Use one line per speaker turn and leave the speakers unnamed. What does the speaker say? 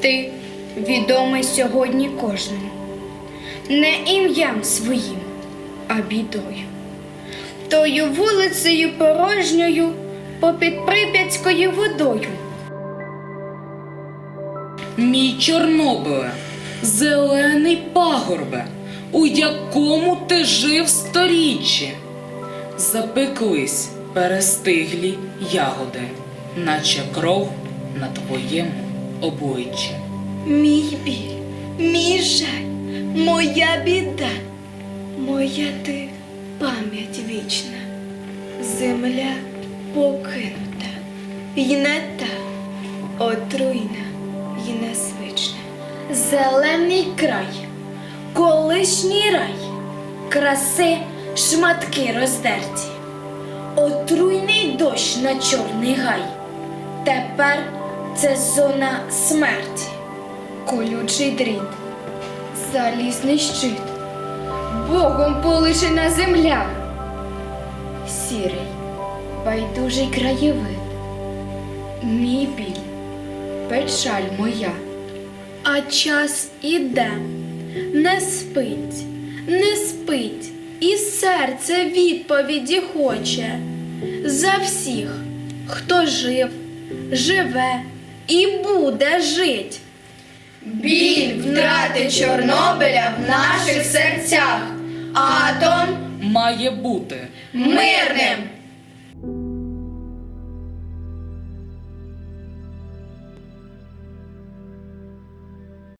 Ти відомий сьогодні кожному, не ім'ям своїм, а бідою. Тою вулицею порожньою попід прип'ятською водою.
Мій Чорнобиле, зелений пагорбе, у якому ти жив сторіччі. Запеклись перестиглі ягоди, наче кров на твоєму обличчі.
Мій біль, мій жаль, моя біда, моя ти пам'ять вічна, земля покинута, й не та отруйна й незвична.
Зелений край, колишній рай, краси шматки роздерті, отруйний дощ на чорний гай. Тепер це зона смерті, колючий дріт, залізний щит, Богом полишена земля, сірий, байдужий краєвид, мій біль, печаль моя. А час іде, не спить, не спить, і серце відповіді хоче. За всіх, хто жив, живе і буде жить.
Біль втрати Чорнобиля в наших серцях, атом
Має бути
мирним.